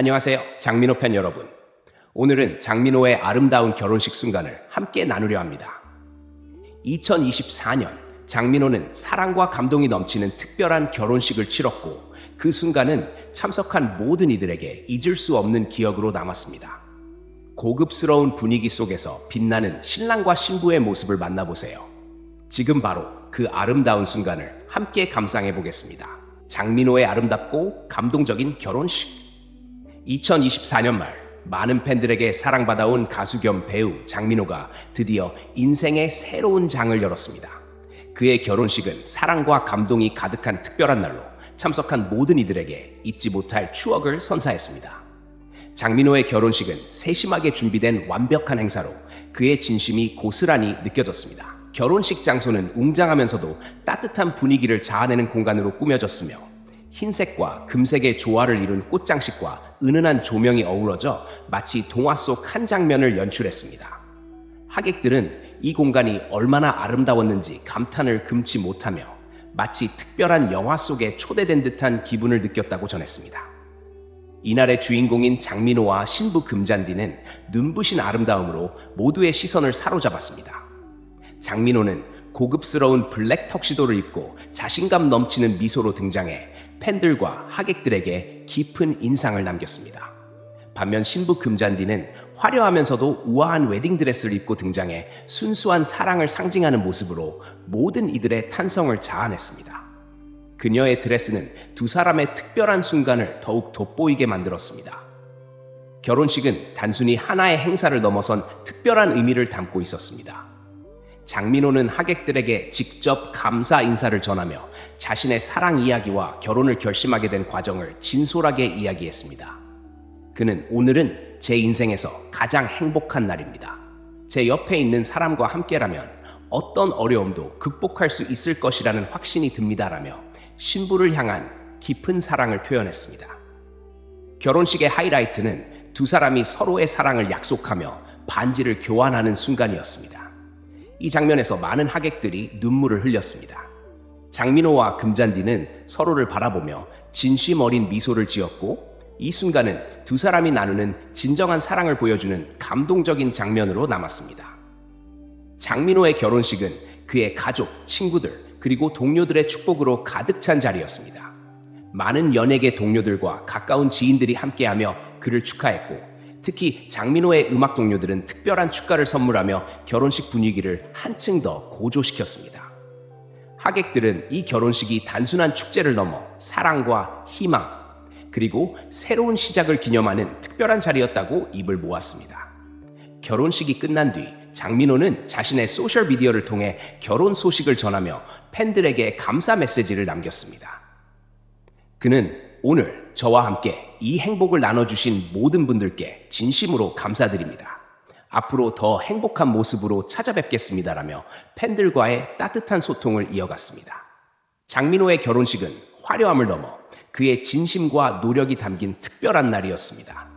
안녕하세요. 장민호 팬 여러분. 오늘은 장민호의 아름다운 결혼식 순간을 함께 나누려 합니다. 2024년 장민호는 사랑과 감동이 넘치는 특별한 결혼식을 치렀고 그 순간은 참석한 모든 이들에게 잊을 수 없는 기억으로 남았습니다. 고급스러운 분위기 속에서 빛나는 신랑과 신부의 모습을 만나보세요. 지금 바로 그 아름다운 순간을 함께 감상해 보겠습니다. 장민호의 아름답고 감동적인 결혼식. 2024년 말 많은 팬들에게 사랑받아온 가수 겸 배우 장민호가 드디어 인생의 새로운 장을 열었습니다. 그의 결혼식은 사랑과 감동이 가득한 특별한 날로 참석한 모든 이들에게 잊지 못할 추억을 선사했습니다. 장민호의 결혼식은 세심하게 준비된 완벽한 행사로 그의 진심이 고스란히 느껴졌습니다. 결혼식 장소는 웅장하면서도 따뜻한 분위기를 자아내는 공간으로 꾸며졌으며 흰색과 금색의 조화를 이룬 꽃장식과 은은한 조명이 어우러져 마치 동화 속 한 장면을 연출했습니다. 하객들은 이 공간이 얼마나 아름다웠는지 감탄을 금치 못하며 마치 특별한 영화 속에 초대된 듯한 기분을 느꼈다고 전했습니다. 이날의 주인공인 장민호와 신부 금잔디는 눈부신 아름다움으로 모두의 시선을 사로잡았습니다. 장민호는 고급스러운 블랙 턱시도를 입고 자신감 넘치는 미소로 등장해 팬들과 하객들에게 깊은 인상을 남겼습니다. 반면 신부 금잔디는 화려하면서도 우아한 웨딩드레스를 입고 등장해 순수한 사랑을 상징하는 모습으로 모든 이들의 탄성을 자아냈습니다. 그녀의 드레스는 두 사람의 특별한 순간을 더욱 돋보이게 만들었습니다. 결혼식은 단순히 하나의 행사를 넘어선 특별한 의미를 담고 있었습니다. 장민호는 하객들에게 직접 감사 인사를 전하며 자신의 사랑 이야기와 결혼을 결심하게 된 과정을 진솔하게 이야기했습니다. 그는 오늘은 제 인생에서 가장 행복한 날입니다. 제 옆에 있는 사람과 함께라면 어떤 어려움도 극복할 수 있을 것이라는 확신이 듭니다라며 신부를 향한 깊은 사랑을 표현했습니다. 결혼식의 하이라이트는 두 사람이 서로의 사랑을 약속하며 반지를 교환하는 순간이었습니다. 이 장면에서 많은 하객들이 눈물을 흘렸습니다. 장민호와 금잔디는 서로를 바라보며 진심 어린 미소를 지었고 이 순간은 두 사람이 나누는 진정한 사랑을 보여주는 감동적인 장면으로 남았습니다. 장민호의 결혼식은 그의 가족, 친구들, 그리고 동료들의 축복으로 가득 찬 자리였습니다. 많은 연예계 동료들과 가까운 지인들이 함께하며 그를 축하했고, 특히 장민호의 음악 동료들은 특별한 축가를 선물하며 결혼식 분위기를 한층 더 고조시켰습니다. 하객들은 이 결혼식이 단순한 축제를 넘어 사랑과 희망, 그리고 새로운 시작을 기념하는 특별한 자리였다고 입을 모았습니다. 결혼식이 끝난 뒤 장민호는 자신의 소셜미디어를 통해 결혼 소식을 전하며 팬들에게 감사 메시지를 남겼습니다. 그는 오늘 저와 함께 이 행복을 나눠주신 모든 분들께 진심으로 감사드립니다. 앞으로 더 행복한 모습으로 찾아뵙겠습니다라며 팬들과의 따뜻한 소통을 이어갔습니다. 장민호의 결혼식은 화려함을 넘어 그의 진심과 노력이 담긴 특별한 날이었습니다.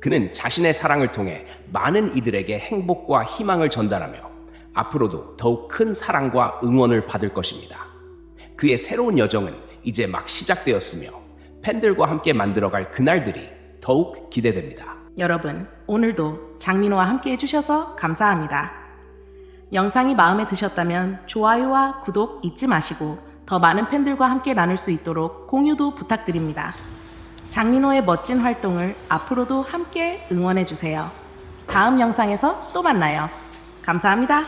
그는 자신의 사랑을 통해 많은 이들에게 행복과 희망을 전달하며 앞으로도 더욱 큰 사랑과 응원을 받을 것입니다. 그의 새로운 여정은 이제 막 시작되었으며 팬들과 함께 만들어갈 그날들이 더욱 기대됩니다. 여러분, 오늘도 장민호와 함께 해주셔서 감사합니다. 영상이 마음에 드셨다면 좋아요와 구독 잊지 마시고 더 많은 팬들과 함께 나눌 수 있도록 공유도 부탁드립니다. 장민호의 멋진 활동을 앞으로도 함께 응원해주세요. 다음 영상에서 또 만나요. 감사합니다.